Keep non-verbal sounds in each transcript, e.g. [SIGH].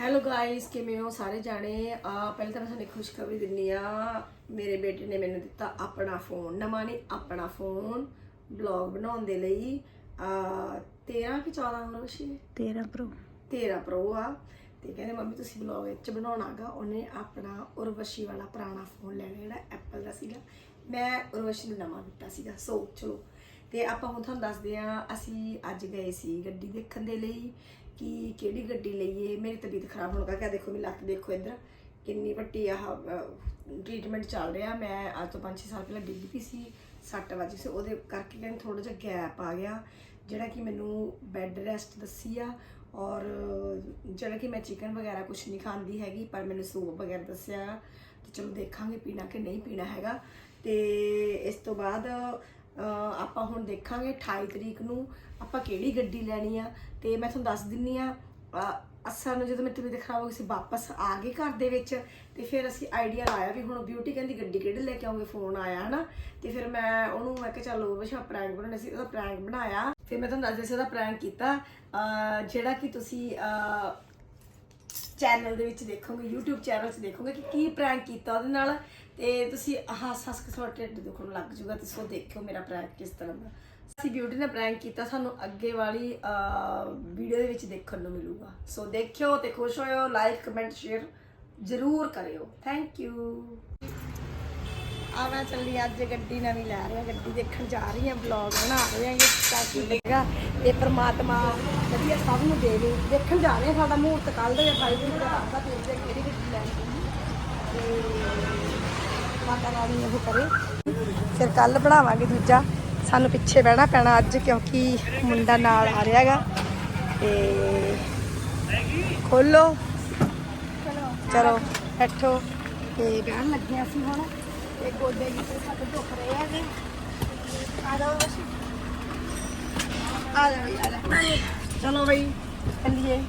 Hello guys ਕਿਵੇਂ ਹੋ? ਸਾਰੇ ਜਾਣੇ? ਆ ਪਹਿਲਾਂ ਤਾਂ ਮੈਂ ਤੁਹਾਨੂੰ ਖੁਸ਼ਖਬਰੀ ਦਿੰਨੀ ਆ। ਮੇਰੇ ਬੇਟੇ ਨੇ ਮੈਨੂੰ ਦਿੱਤਾ ਆਪਣਾ ਫੋਨ ਨਵਾਂ ਨਹੀਂ ਆਪਣਾ ਫੋਨ ਬਲੌਗ ਬਣਾਉਣ ਦੇ ਲਈ। ਆ 13 ਕਿ 14 ਹੁਣ ਵਸ਼ੀ 13 ਪ੍ਰੋ। 13 ਪ੍ਰੋ ਆ। ਤੇ ਕਹਿੰਦੇ ਮੰਮੀ ਤੁਸੀਂ ਬਲੌਗ ਵਿੱਚ ਬਣਾਉਣਾਗਾ ਉਹਨੇ ਆਪਣਾ ਉਰਵਸ਼ੀ ਵਾਲਾ ਪੁਰਾਣਾ ਫੋਨ ਲੈਣਾ ਜਿਹੜਾ ਐਪਲ ਦਾ ਸੀਗਾ। ਮੈਂ ਉਰਵਸ਼ੀ ਨੂੰ ਨਵਾਂ ਦਿੱਤਾ ਸੀਗਾ ਸੋ ਚਲੋ। ਤੇ ਆਪਾਂ ਹੁਣ ਤੁਹਾਨੂੰ ਦੱਸਦੇ ਆ ਅਸੀਂ ਅੱਜ ਗਏ ਸੀ ਗੱਡੀ ਦੇਖਣ ਦੇ ਲਈ। ਕਿ ਕਿਹੜੀ ਗੱਡੀ ਲਈਏ, ਮੇਰੀ ਤਬੀਅਤ ਖਰਾਬ ਹੋਣ ਕਰਕੇ ਦੇਖੋ ਮੇਰੀ ਲੱਤ ਦੇਖੋ ਇੱਧਰ, ਕਿੰਨੀ ਵੱਡੀ ਆਹ ਟ੍ਰੀਟਮੈਂਟ ਚੱਲ ਰਿਹਾ। ਮੈਂ ਅੱਜ ਤੋਂ 5-6 ਸਾਲ ਪਹਿਲਾਂ ਡਿੱਗੀ ਪਈ ਸੀ, ਸੱਟ ਵੱਜ ਸੀ, ਉਹਦੇ ਕਰਕੇ ਕਹਿੰਦੇ ਥੋੜਾ ਜਿਹਾ ਗੈਪ ਆ ਗਿਆ। ਜਿਹੜਾ ਕਿ ਮੈਨੂੰ ਬੈੱਡ ਰੈਸਟ ਦੱਸੀ ਆ, ਔਰ ਜਿਹੜਾ ਕਿ ਮੈਂ ਚਿਕਨ ਵਗੈਰਾ ਕੁਝ ਨਹੀਂ ਖਾਂਦੀ ਹੈਗੀ, ਪਰ ਮੈਨੂੰ ਸੂਪ ਵਗੈਰਾ ਦੱਸਿਆ। ਤੇ ਚਲੋ ਦੇਖਾਂਗੇ ਪੀਣਾ ਕਿ ਨਹੀਂ ਪੀਣਾ ਹੈਗਾ। ਤੇ ਇਸ ਤੋਂ ਬਾਅਦ ਆਪਾਂ ਹੁਣ ਦੇਖਾਂਗੇ 28 ਤਰੀਕ ਨੂੰ ਆਪਾਂ ਕਿਹੜੀ ਗੱਡੀ ਲੈਣੀ ਆ। ਤੇ ਮੈਂ ਤੁਹਾਨੂੰ ਦੱਸ ਦਿੰਨੀ ਆ ਅਸਾਂ ਨੂੰ ਜਦੋਂ ਮੈਂ ਤਬੀਅਤ ਖਰਾਬ ਹੋ ਗਈ ਸੀ ਵਾਪਸ ਆ ਗਏ ਘਰ ਦੇ ਵਿੱਚ ਤੇ ਫਿਰ ਅਸੀਂ ਆਈਡੀਆ ਲਾਇਆ ਵੀ ਹੁਣ ਬਿਊਟੀ ਕਹਿੰਦੀ ਗੱਡੀ ਕਿਹੜੇ ਲੈ ਕੇ ਆਉਂਗੇ ਫੋਨ ਆਇਆ ਹਨਾ। ਤੇ ਫਿਰ ਮੈਂ ਉਹਨੂੰ ਮੈਂ ਕਿਹਾ ਚੱਲ ਉਹ ਵਿਸ਼ਾ ਪ੍ਰੈਂਕ ਬਣਾਉਣਾ ਸੀ, ਉਹਦਾ ਪ੍ਰੈਂਕ ਬਣਾਇਆ। ਫਿਰ ਮੈਂ ਤੁਹਾਨੂੰ ਦੱਸਦੇ ਸੀ ਉਹਦਾ ਪ੍ਰੈਂਕ ਕੀਤਾ। ਜਿਹੜਾ ਕਿ ਤੁਸੀਂ ਚੈਨਲ ਦੇ ਵਿੱਚ ਦੇਖੋਗੇ, YouTube ਚੈਨਲ 'ਚ ਦੇਖੋਗੇ ਕਿ ਕੀ ਪ੍ਰੈਂਕ ਕੀਤਾ ਉਹਦੇ ਨਾਲ ਤੇ ਤੁਸੀਂ ਹੱਸ ਹੱਸ ਕੇ ਤੁਹਾਡਾ ਢਿੱਡ ਦੁਖਣ ਲੱਗ ਜਾਊਗਾ, ਤੇ ਸੋ ਦੇਖਿਓ ਮੇਰਾ ਪ੍ਰੈਂਕ ਕਿਸ ਤਰ੍ਹਾਂ ਦਾ। ਅਸੀਂ ਬਿਊਟੀ ਨੇ ਪ੍ਰੈਂਕ ਕੀਤਾ, ਸਾਨੂੰ ਅੱਗੇ ਵਾਲੀ ਵੀਡੀਓ ਦੇ ਵਿੱਚ ਦੇਖਣ ਨੂੰ ਮਿਲੂਗਾ। ਸੋ ਦੇਖਿਓ ਤੇ ਖੁਸ਼ ਹੋਇਓ ਲਾਈਕ ਕਮੈਂਟ ਸ਼ੇਅਰ ਜ਼ਰੂਰ ਕਰਿਓ। ਥੈਂਕ ਯੂ ਆ ਮੈਂ ਚੱਲੀ ਅੱਜ ਗੱਡੀ ਨਵੀਂ ਲੈ ਰਹੀ ਹਾਂ ਗੱਡੀ ਦੇਖਣ ਜਾ ਰਹੀ ਹਾਂ ਵਲੌਗ ਬਣਾ ਰਹੀ ਹਾਂ ਤਾਂ ਕਿ ਲੱਗੇਗਾ ਇਹ ਪ੍ਰਮਾਤਮਾ ਵਧੀਆ ਸਭ ਨੂੰ ਦੇਵੇ ਦੇਖਣ ਜਾ ਰਹੇ ਹਾਂ ਸਾਡਾ ਮੂਹਰਤ ਕੱਲ ਦਾ 28 ਦਿਨ ਦਾ ਰਾਸਤਾ ਦੇਖਦੇ ਹਾਂ ਕਿਹੜੀ ਗੱਡੀ ਲੈਣੀ ਤੇ ਮਾਤਾ ਰਾਣੀ ਉਹ ਕਰੇ। ਫਿਰ ਕੱਲ ਬਣਾਵਾਂਗੇ ਦੂਜਾ। ਸਾਨੂੰ ਪਿੱਛੇ ਬਹਿਣਾ ਪੈਣਾ ਅੱਜ ਕਿਉਂਕਿ ਮੁੰਡਾ ਨਾਲ ਆ ਰਿਹਾਗਾ ਤੇ ਖੋਲੋ। ਚਲੋ। ਬੈਠੋ। ਤੇ ਬਹਿਣ ਲੱਗੇ ਅਸੀਂ ਹੁਣ। ਤੇ ਗੋਡੇ ਤੇ ਸਾਡੇ ਦੁਖ ਰਹੇ ਹੈਗੇ। ਆ ਜਾਓ ਬਸ ਆ ਜਾ ਬਈ ਆ ਜਾ ਚਲੋ ਬਈ ਚੱਲੀਏ।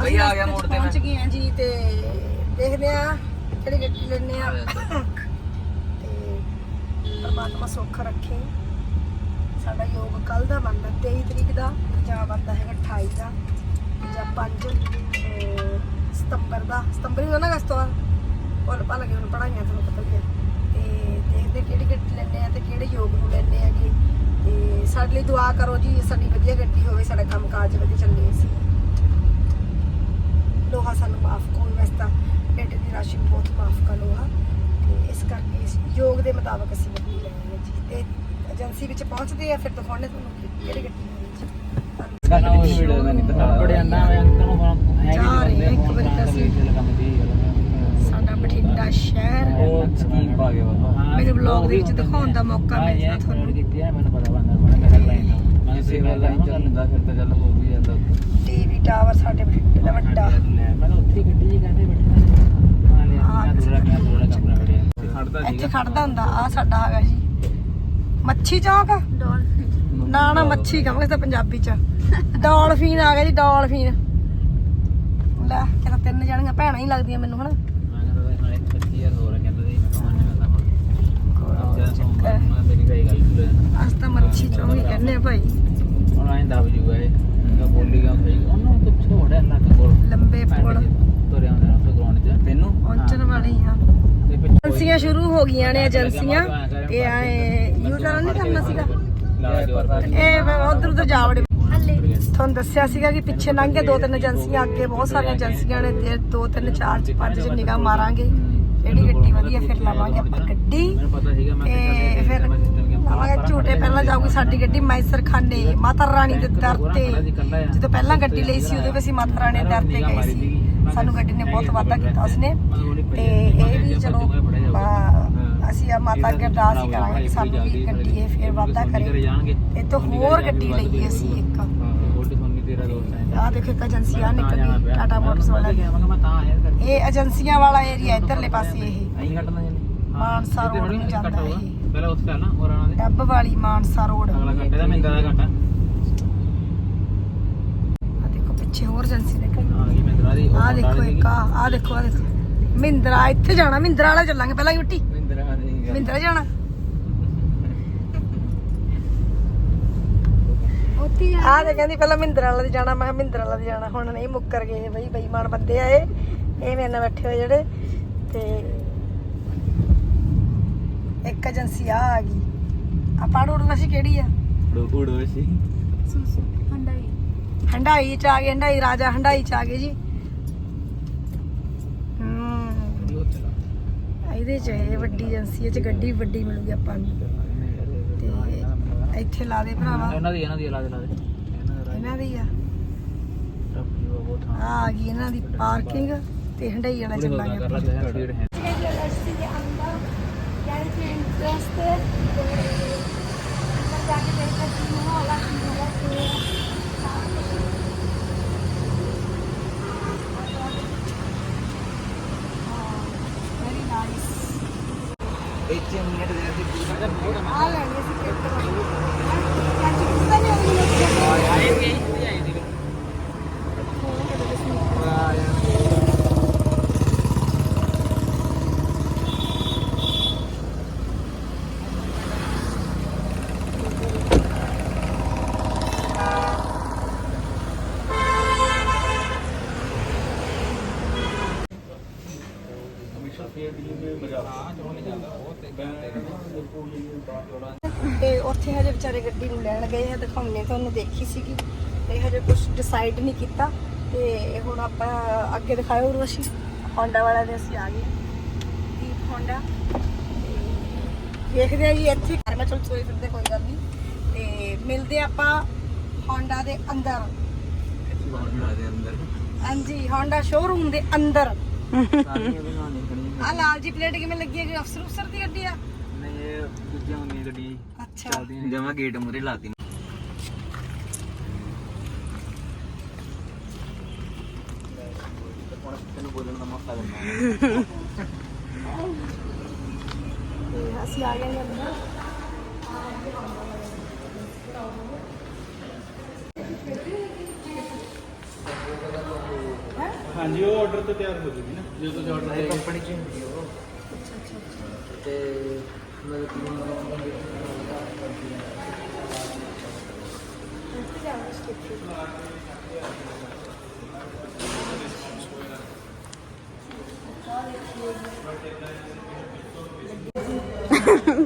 ਬਈ ਆ ਗਿਆ ਮੋੜ ਤੇ। ਪਹੁੰਚ ਗਏ ਆ ਜੀ ਤੇ ਦੇਖਦੇ ਆ ਕਿਹੜੀ ਗੱਡੀ ਲੈਣੇ ਆ ਤੇ ਪਰਮਾਤਮਾ ਸੁੱਖ ਰੱਖੇ। ਸਾਡਾ ਯੋਗ ਕੱਲ ਦਾ ਬਣਦਾ 23 ਤਰੀਕ ਦਾ ਜਾਂ ਬਣਦਾ ਹੈਗਾ 28 ਦਾ। ਜਾਂ 5 ਸਤੰਬਰ ਦਾ, ਸਤੰਬਰ ਹੀ ਹੋਣਾ ਅਗਸਤ ਤੋਂ ਕੋਲ ਪਾ ਲਗੇ ਹੁਣ ਪੜਾਈਆਂ ਤੁਹਾਨੂੰ ਪਤਾ ਹੀ ਹੈ ਤੇ ਦੇਖਦੇ ਕਿਹੜੀ ਗੱਡੀ ਲੈਣੇ ਆ ਤੇ ਕਿਹੜੇ ਯੋਗ ਨੂੰ ਲੈਣੇ ਹੈਗੇ। ਤੇ ਸਾਡੇ ਲਈ ਦੁਆ ਕਰੋ ਜੀ, ਸਾਡੀ ਵਧੀਆ ਗੱਡੀ ਹੋਵੇ, ਸਾਡਾ ਕੰਮ ਕਾਜ ਵਧੀਆ ਚੱਲੇ ਸੀ ਲੋਹਾ ਸਾਨੂੰ ਮਾਫ ਕੋਈ ਵਸਤਾ ਬੇਟੇ ਦੀ ਰਾਸ਼ੀ ਵੀ ਬਹੁਤ ਮਾਫ ਕਰ ਲੋਹਾ ਤੇ ਇਸ ਕਰਕੇ ਇਸ ਯੋਗ ਦੇ ਮੁਤਾਬਕ ਅਸੀਂ ਗੱਡੀ ਲੈਣੀ ਹੈ ਜੀ। ਤੇ ਏਜੰਸੀ ਵਿੱਚ ਪਹੁੰਚਦੇ ਆ, ਫਿਰ ਦਿਖਾਉਣੇ ਤੁਹਾਨੂੰ ਕਿਹੜੀ ਗੱਡੀ ਸਾਡਾ ਬਠਿੰਡਾ ਸ਼ਹਿਰ। ਮੇਰੇ ਵਲੌਗ ਦੇ ਵਿੱਚ ਦਿਖਾਉਣ ਦਾ ਮੌਕਾ ਮਿਲਦਾ ਤੁਹਾਨੂੰ। ਕੀਤੀ ਹੈ ਮੈਨੂੰ ਪਤਾ ਬੰਦਾ ਬਣਾ ਮੈਂ ਕਰ ਲੈਣਾ ਮੈਂ ਸੇਵਾ ਲਾਈਨ ਚੱਲਦਾ ਫਿਰ ਤਾਂ ਚੱਲ ਹੋ ਵੀ ਜਾਂਦਾ। ਟੀਵੀ ਟਾਵਰ ਸਾਡੇ ਬਠਿੰਡੇ ਦਾ ਵੱਡਾ। ਇੱਥੇ ਖੜਦਾ ਹੁੰਦਾ ਆ ਸਾਡਾ ਹੈਗਾ ਜੀ। ਮੱਛੀ ਚੌਕ। ਨਾ ਨਾ ਮੱਛੀ ਕਹਾਂਗੇ ਤਾਂ ਪੰਜਾਬੀ ਚ। ਡਾਲਫੀਨ ਆ ਗਿਆ ਜੀ ਡਾਲਫੀਨ। ਲੈ ਇਹ ਤਾਂ ਤਿੰਨ ਜਣੀਆਂ ਭੈਣਾਂ ਹੀ ਲੱਗਦੀਆਂ ਮੈਨੂੰ ਹਨਾ। ਮੈਂ ਕਹਿੰਦਾ ਹਾਂ ਇੱਕ 25000 ਹੋਰ ਕਹਿੰਦਾ ਸੀ ਮੈਂ ਕਹਾਂ ਨਹੀਂ ਮੈਂ ਤਾਂ ਚੱਕਰ। ਮੈਂ ਮੇਰੀ ਭਾਈ ਗੱਲ ਸੁਣ ਅਸ ਤਾਂ ਮੱਛੀ ਚੌਕ ਹੀ ਕਹਿੰਦੇ ਆ ਭਾਈ। ਹੁਣ ਆਇਂ ਦਬ ਜੂਗਾ ਇਹ। ਮੈਂ ਬੋਲੀ ਗਿਆ ਸਹੀ? ਉਹਨੂੰ ਕੁਛ ਹੋੜਿਆ ਲੱਗ ਕੋਲ। ਲੰਬੇ ਪੁਲ। ਤੁਰਿਆ ਹੁੰਦਾ ਉੱਥੇ ਗਰਾਊਂਡ 'ਚ। ਤੈਨੂੰ? ਪਹੁੰਚਣ ਵਾਲੇ ਹੀ ਆ। ਤੇ ਪਿੱਛੇ ਏਜੰਸੀਆਂ ਸ਼ੁਰੂ ਹੋ ਗਈਆਂ ਨੇ ਏਜੰਸੀਆਂ। ਤੇ ਆਏ ਯੂ ਟਰਨ ਨਹੀਂ ਕਰਨਾ ਸੀਗਾ। ਇਹ ਉਧਰ ਉਧਰ ਜਾ ਵੜੇ। ਤੁਹਾਨੂੰ ਦੱਸਿਆ ਸੀਗਾ ਕਿ ਪਿੱਛੇ ਲੰਘ ਕੇ ਦੋ ਤਿੰਨ ਏਜੰਸੀਆਂ ਅੱਗੇ, ਬਹੁਤ ਸਾਰੀਆਂ ਏਜੰਸੀਆਂ ਨੇ ਤੇ ਦੋ ਤਿੰਨ, ਚਾਰ, ਪੰਜ ਚ ਨਿਗਾਹ ਮਾਰਾਂਗੇ। ਕਿਹੜੀ ਗੱਡੀ ਵਧੀਆ ਫਿਰ ਲਵਾਂਗੇ ਆਪਾਂ ਗੱਡੀ। ਤੇ ਫਿਰ ਲਵਾਂਗੇ ਝੂਟੇ ਪਹਿਲਾਂ ਜਾਊਗੀ ਸਾਡੀ ਗੱਡੀ ਮੈਸਰ ਖਾਨੇ ਮਾਤਾ ਰਾਣੀ ਦੇ ਦਰ ਤੇ। ਜਦੋਂ ਪਹਿਲਾਂ ਗੱਡੀ ਲਈ ਸੀ, ਉਦੋਂ ਵੀ ਅਸੀਂ ਮਾਤਾ ਰਾਣੀ ਦੇ ਦਰ ਤੇ ਗਏ ਸੀ। ਸਾਨੂੰ ਗੱਡੀ ਨੇ ਬਹੁਤ ਵਾਧਾ ਕੀਤਾ ਉਸਨੇ। ਤੇ ਇਹ ਵੀ ਚਲੋ ਅਸੀਂ ਆ ਮਾਤਾ ਅੱਗੇ ਅਰਦਾਸ ਹੀ ਕਰਾਂਗੇ ਕਿ ਸਾਨੂੰ ਵੀ ਗੱਡੀ ਇਹ ਫਿਰ ਵਾਅਦਾ ਕਰੇ। ਜਾਣਗੇ। ਤੇ ਹੋਰ ਗੱਡੀ ਲਈਏ ਅਸੀਂ ਇੱਕ। ਆਹ ਦੇਖੋ ਇੱਕ ਏਜੰਸੀ ਆ ਨਿਕਲ ਟਾਟਾ ਮੋਟਰਸ ਵਾਲਾ ਗਿਆ ਮੈਂ ਕਿਹਾ ਮੈਂ ਤਾਂ ਆਇਆ ਕਰ ਇਹ ਏਜੰਸੀਆਂ ਵਾਲਾ ਏਰੀਆ ਇਧਰਲੇ ਪਾਸੇ ਇਹ। ਮਾਨਸਾ ਰੋਡ ਨੂੰ ਜਾਂਦਾ ਇਹ। ਪਹਿਲਾਂ ਉੱਥੇ ਆ ਨਾ ਹੋਰ ਆਣਾ ਦੇ ਡੱਬ ਵਾਲੀ ਮਾਨਸਾ ਰੋਡ। ਅਗਲਾ ਕੱਟੇ ਦਾ ਮਿੰਦਾ ਦਾ ਕੱਟਾ ਆ। ਦੇਖੋ ਪਿੱਛੇ ਹੋਰ ਏਜੰਸੀ ਨਿਕਲ ਆ ਗਈ ਮਿੰਦਰਾ ਦੀ ਆ ਦੇਖੋ ਇੱਕ ਆ ਆ ਦੇਖੋ ਆ ਦੇਖੋ। ਮਹਿੰਦਰਾ ਇੱਥੇ ਜਾਣਾ ਮਹਿੰਦਰਾ ਵਾਲਾ ਚੱਲਾਂਗੇ ਪਹਿਲਾਂ ਯੂਟੀ ਮਿੰਦਰਾ ਜਾਣਾ? ਉੱਥੇ ਆ ਆ ਤੇ ਕਹਿੰਦੀ ਪਹਿਲਾਂ ਮਹਿੰਦਰ ਵਾਲਾ ਦੀ ਜਾਣਾ ਮੈਂ ਕਿਹਾ ਮਹਿੰਦਰ ਵਾਲਾ ਦੀ ਜਾਣਾ। ਹੁਣ ਨਹੀਂ ਮੁੱਕਰ ਗਏ ਬਈ ਬੇਈਮਾਨ ਬੰਦੇ ਆਏ ਇਹ। ਮੇਰੇ ਨਾਲ ਬੈਠੇ ਹੋਏ ਜਿਹੜੇ। ਤੇ ਇੱਕ ਏਜੰਸੀ ਆ ਆ ਗਈ। ਆ ਪਾੜ ਉੜਨਾ ਸੀ ਕਿਹੜੀ ਆ? ਉੜੋ ਸੀ ਸੁਸੂ ਹੰਡਾਈ। ਹੰਡਾਈ ਚ ਆ ਗਏ ਹੰਡਾਈ ਰਾਜਾ ਹੰਡਾਈ ਚ ਆ ਗਏ ਜੀ ਹੂੰ ਇਹਦੇ ਚ ਇਹ ਵੱਡੀ ਏਜੰਸੀ ਚ ਗੱਡੀ ਵੱਡੀ ਮਿਲੂਗੀ ਆਪਾਂ ਨੂੰ। ਤੇ ਇੱਥੇ ਲਾ ਦੇ ਭਰਾਵਾ। ਇਹਨਾਂ ਦੀ ਇਹਨਾਂ ਦੀ ਲਾ ਦੇ ਲਾ ਦੇ। ਇਹਨਾਂ ਦਾ ਆ। ਰੱਬ ਜੀ ਬਹੁਤ ਆ ਆ ਗਈ ਇਹਨਾਂ ਦੀ ਪਾਰਕਿੰਗ ਤੇ ਹੰਡਾਈ ਵਾਲਾ ਚੱਲਾਂਗੇ ਕਰ ਆਪਾਂ ਇੱਥੇ ਮਿੰਟ ਦੇ ਦੇ ਆ ਲੈਣੀ ਸੀ ਕਿੱਟ ਚਾਚੀ ਕਿਸ ਤਰ੍ਹਾਂ ਨਹੀਂ ਹੋਈ ਆਏਗੀ ਆਏਗੀ ਤੇ ਉੱਥੇ ਹਜੇ ਵਿਚਾਰੇ ਗੱਡੀ ਨੂੰ ਲੈਣ ਗਏ ਆ ਦਿਖਾਉਣੇ ਤੁਹਾਨੂੰ ਦੇਖੀ ਸੀਗੀ ਤੇ ਹਜੇ ਕੁਝ ਡਿਸਾਈਡ ਨਹੀਂ ਕੀਤਾ ਤੇ ਹੁਣ ਆਪਾਂ ਅੱਗੇ ਦਿਖਾਇਓ ਉਰਵਸ਼ੀ। ਹੋਂਡਾ ਵਾਲਾ ਦੇ ਅਸੀਂ ਆ ਗਏ ਦੀਪ ਹੋਂਡਾ ਦੇਖਦੇ ਆ ਜੀ ਇੱਥੇ। ਘਰ ਮੈਂ ਚਲ ਸੋਈ ਫਿਰਦੇ ਕੋਈ ਗੱਲ ਨਹੀਂ। ਤੇ ਮਿਲਦੇ ਆਪਾਂ ਹੋਂਡਾ ਦੇ ਅੰਦਰ। ਹਾਂਜੀ ਹੋਂਡਾ ਸ਼ੋਰੂਮ ਦੇ ਅੰਦਰ। ਆ ਲਾਲ ਜੀ ਪਲੇਟ ਕਿਵੇਂ ਲੱਗੀ ਹੈ ਜੀ? ਅਫਸਰ ਅਫਸਰ ਦੀ ਗੱਡੀ ਆ। ਇਹ ਦੂਜੀਆਂ ਹੁੰਦੀਆਂ ਗੱਡੀਆਂ ਅੱਛਾ। ਚੱਲਦੀਆਂ ਜਮਾ ਗੇਟ ਮੂਰੇ ਲਾਤੀ ਤੈਨੂੰ ਬੋਲਣ ਦਾ ਮੌਕਾ ਦਿੰਦਾ। ਤੇ ਅਸੀਂ ਆ ਗਏ ਨੇ ਅੰਦਰ। ਹਾਂਜੀ ਉਹ ਆਰਡਰ ਤੇ ਤਿਆਰ ਹੋ ਜੂਗੀ ਨਾ। ਜੇ ਤੁਸੀਂ ਆਰਡਰ ਕੰਪਨੀ ਚ ਹੁੰਦੀ ਉਹ। ਤੇ ਮਤਲਬ ਕਿ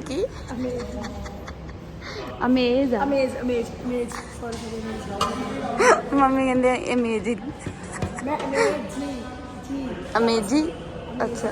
की ਅਮੇਜ਼ ਆ Amaze Amaze Amaze sorry sorry mummy ਕਹਿੰਦੇ ਅਮੇਜ਼ ਹੀ ਮੈਂ ਅਮੇਜ਼ ਜੀ ਜੀ ਅਮੇਜ਼ ਹੀ ਅੱਛਾ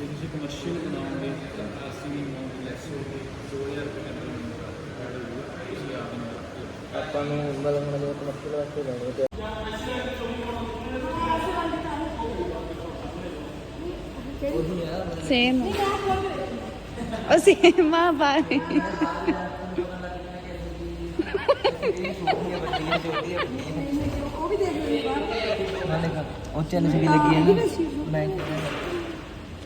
ਜੇ ਤੁਸੀਂ ਕਮਰਸ਼ੀਅਲ ਬਣਾਓਗੇ ਤਾਂ ਆਰਸੀ ਦੀ ਅਮਾਉਂਟ ਲੈਸ ਹੋਊਗੀ 2000 ਰੁਪਏ ਦਾ ਤੁਸੀਂ ਆਪ ਨੂੰ ਆਪਾਂ ਨੂੰ ਮਤਲਬ ਜੇ ਕਮਰਸ਼ੀਅਲ ਵਾਸਤੇ ਲੈਣੇ ਤੇ ਉਹੀ ਸੇਮ ਉਹ ਸੇਮ ਆ ਬਾਈ ਉਹ ਚੈਨਲ ਜਿਹੜੀ ਲੱਗੀ ਹੈ ਨਾ। ਮੈਂ ਖੋਲ ਕੇ ਦੇਖੋ ਨਾ गाड़ी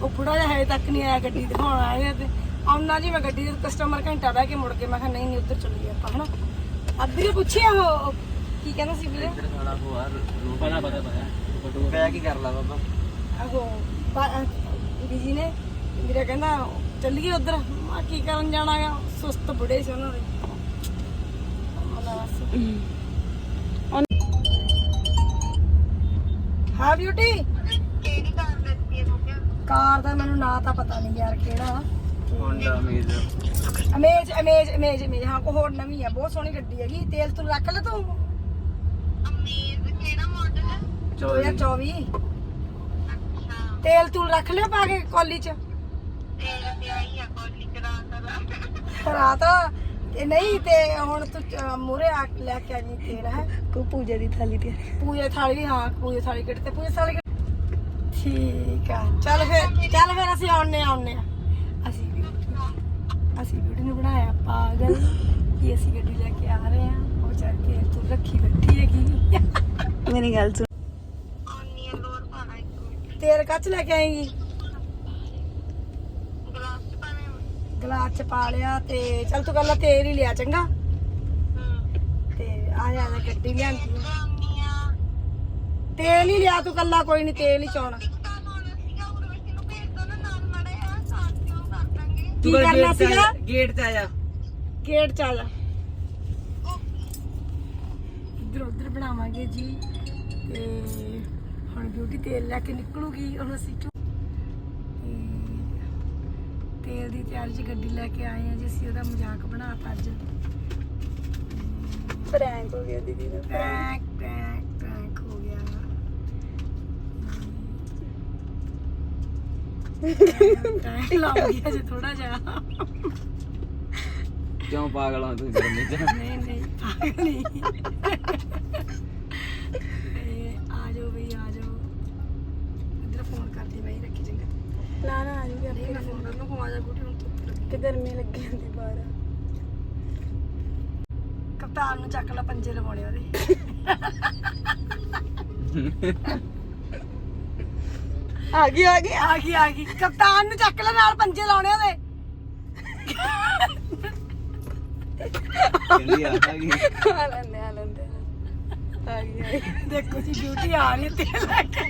ਆਪਾਂ ਸੀ ਤੱਕ ਨਹੀਂ ਆਇਆ ਗੱਡੀ ਦਿਖਾਉਣ ਆਇਆ ਤੇ ਆਉਣਾ ਜੀ ਮੈਂ ਗੱਡੀ ਦੇ ਕਸਟਮਰ ਘੰਟਾ ਬਹਿ ਕੇ ਮੁੜ ਕੇ ਮੈਂ ਕਿਹਾ ਨਹੀਂ ਨਹੀਂ ਉੱਧਰ ਚੱਲੀਏ ਆਪਾਂ ਹਨਾ? ਅੱਧੀ ਨੂੰ ਪੁੱਛਿਆ ਉਹ ਕੀ ਕਹਿੰਦਾ ਸੀ ਵੀਰੇ? ਸਾਲਾ ਕੋ ਹਰ ਪਤਾ ਆਹੋ ਬੀਜੀ ਨੇ ਵੀਰੇ ਕਹਿੰਦਾ ਚੱਲੀਏ ਉਧਰ। ਕੀ ਕਰਨ ਜਾਣਾ ਆ ਸੁਸਤ ਬੁੜੇ ਸੀ ਉਹਨਾਂ ਦੇ। ਹਾਂ ਬਿਊਟੀ ਕਾਰ ਦਾ ਮੈਨੂੰ ਨਾਂ ਤਾਂ ਪਤਾ ਨਹੀਂ ਯਾਰ ਕਿਹੜਾ। ਹੋਂਡਾ ਮੇਜ਼ ਅਮੇਜ ਅਮੇਜ ਅਮੇਜ ਅਮੇਜ ਹਾਂ ਕੋ ਹੋਰ ਨਵੀਂ ਆ ਬਹੁਤ ਸੋਹਣੀ ਗੱਡੀ ਹੈਗੀ। ਤੇਲ ਤੂੰ ਰੱਖ ਲੈ ਤੂੰ। 2024 ਤੇਲ ਤੂੰ ਰੱਖ ਲਿਆ ਪਾ ਕੇ ਕੋਲੀ ਚ। ਰਾਤ ਤੇ ਨਹੀਂ ਤੇ ਹੁਣ ਤੂੰ ਮੂਰੇ ਆ ਕੇ ਲੈ ਕੇ ਆਜੀ ਤੇਲ ਹੈ? ਕੋ ਪੂਜਾ ਦੀ ਥਾਲੀ ਤੇ। ਪੂਜੇ ਥਾਲੀ ਹਾਂ ਪੂਜੇ ਥਾਲੀ ਕਿਹੜੇ ਤੇ ਪੂਜੇ ਥਾਲੀ ਠੀਕ ਆ ਚੱਲ ਫਿਰ ਚੱਲ ਫਿਰ ਅਸੀਂ ਆਉਣੇ ਆਉਣੇ ਆ ਅਸੀਂ ਵੀ ਅਸੀਂ ਵੀਡੀਓ ਨੂੰ ਬਣਾਇਆ ਪਾਗਲ। ਕਿ ਅਸੀਂ ਗੱਡੀ ਲੈ ਕੇ ਆ ਰਹੇ ਆ ਉਹ ਚੱਲ ਕੇ ਤੂੰ ਰੱਖੀ ਬੈਠੀ ਹੈਗੀ। ਮੇਰੀ ਗੱਲ ਸੁਣ। ਤੇਲ ਕੱਚ ਲੈ ਕੇ ਆਏਗੀ? ਗਲਾਸ ਚ ਪਾ ਲਿਆ ਤੇ ਚੱਲ ਤੂੰ ਕੱਲਾ ਤੇਲ ਹੀ ਲਿਆ ਚੰਗਾ। ਤੇ ਆ ਜਾ ਲੈ ਗੱਡੀ ਲਿਆਂਦੀ ਆ। ਤੇਲ ਹੀ ਲਿਆ ਤੂੰ ਕੱਲਾ ਕੋਈ ਨਹੀਂ ਤੇਲ ਹੀ ਚੋਣਾ। ਕੀ ਕਰਨਾ ਸੀਗਾ? ਗੇਟ ਤੇ ਆ ਜਾ। ਗੇਟ ਚ ਆ ਜਾ। ਇੱਧਰ ਉੱਧਰ ਬਣਾਵਾਂਗੇ ਜੀ ਤੇ ਹੁਣ ਬਿਊਟੀ ਤੇਲ ਲੈ ਕੇ ਨਿਕਲੂਗੀ ਹੁਣ ਅਸੀਂ ਤੇਲ ਦੀ ਤਿਆਰੀ 'ਚ ਗੱਡੀ ਲੈ ਕੇ ਆਏ ਆ ਜੀ ਅਸੀਂ ਉਹਦਾ ਮਜ਼ਾਕ ਬਣਾਤਾ ਅੱਜ। ਪ੍ਰੈਂਕ ਹੋ ਗਿਆ ਦੀਦੀ ਦਾ ਪ੍ਰੈਂਕ ਪ੍ਰੈਂਕ ਪ੍ਰੈਂਕ ਹੋ ਗਿਆ। [LAUGHS] ਪ੍ਰੈਂਕ ਥੋੜਾ ਜਿਹਾ। ਕਿਉਂ ਪਾਗਲ ਹੋ ਤੂੰ ਗਰਮੀ ਚ? ਨਹੀਂ ਨਹੀਂ ਪਾਗਲ ਨਹੀਂ ਫੋਨ ਕਰਨ ਨੂੰ ਧੁੱਪ ਲੱਗੀ। ਕਿ ਗਰਮੀ ਲੱਗੀ ਹੁੰਦੀ ਬਾਹਰ। ਕਪਤਾਨ ਨੂੰ ਚੱਕ ਲਾ ਪੰਜੇ ਲਵਾਉਣੇ ਉਹਦੇ। ਆ ਗਈ ਆ ਗਈ। ਆ ਗਈ ਆ ਗਈ। ਕਪਤਾਨ ਨੂੰ ਚੱਕ ਲੈ ਨਾਲ ਪੰਜੇ ਲਾਉਣੇ ਉਹਦੇ। ਕਹਿੰਦੀ ਆ ਗਈ। ਆ ਲੈਂਦੇ ਆ ਲੈਂਦੇ ਆ ਗਈ ਆ ਗਈ। ਦੇਖੋ ਜੀ ਡਿਊਟੀ ਆ ਰਹੀ ਹੈ ਤੇਲ ਲੈ ਕੇ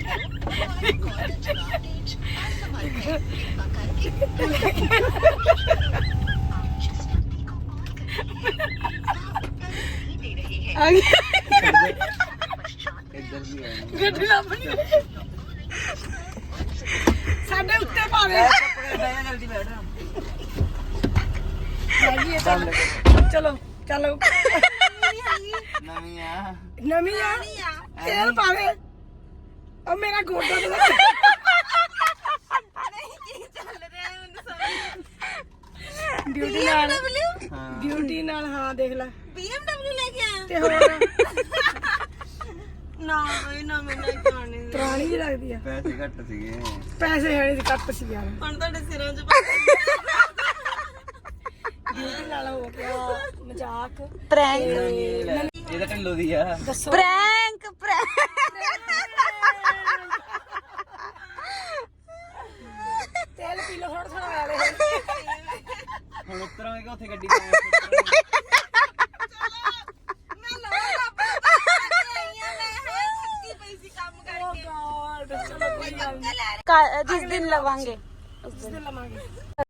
ਆ ਗਈ ਇੱਧਰ ਵੀ ਆ ਗੱਡੀ ਲੱਭਣੀ ਸਾਡੇ ਉੱਤੇ ਪਾਵੇ ਬੈਠਾ ਜਲਦੀ ਬੈਠ ਹੈਗੀ ਹੈ ਚੱਲ। ਚਲੋ ਚਲੋ ਨਵੀਂ ਆ। ਨਵੀਂ ਆ। ਤੇਲ ਪਾਵੇ ਉਹ ਮੇਰਾ ਗੋਡਾ ਤੇ ਲੱਗ ਬਿਊਟੀ ਨਾਲ ਬਿਊਟੀ ਨਾਲ ਹਾਂ ਦੇਖ ਲੈ। BMW ਲੈ ਕੇ ਆਇਆ। ਤੇ ਹੋਰ? ਨਾ ਬਈ ਨਾ ਮੈਂ ਨਹੀਂ ਖਾਣੀ ਪੁਰਾਣੀ ਜਿਹੀ ਲੱਗਦੀ ਆ। ਪੈਸੇ ਘੱਟ ਸੀਗੇ। ਪੈਸੇ ਹੈ ਨਹੀਂ ਘੱਟ ਸੀ ਯਾਰ। ਹੁਣ ਤੁਹਾਡੇ ਸਿਰਾਂ 'ਚ ਬਿਊਟੀ ਨਾਲ ਹੋ ਗਿਆ ਮਜ਼ਾਕ। ਪ੍ਰੈਂਕ ਇਹ ਤਾਂ ਢਿੱਲੋ ਦੀ ਆ। ਦੱਸੋ। ਪ੍ਰੈਂਕ ਪ੍ਰੈਂਕ ਤੇਲ ਪੀ ਲਓ ਥੋੜਾ ਥੋੜਾ ਵਾਲੇ ਹੁਣ ਉਤਰਾਂਗੇ ਉੱਥੇ ਗੱਡੀ ਤੇ ਓ ਗॉड ਚਲੋ ਕੋਈ ਗੱਲ ਨਹੀਂ ਜਿਸ ਦਿਨ ਲਵਾਂਗੇ ਉਸ ਦਿਨ ਲਵਾਂਗੇ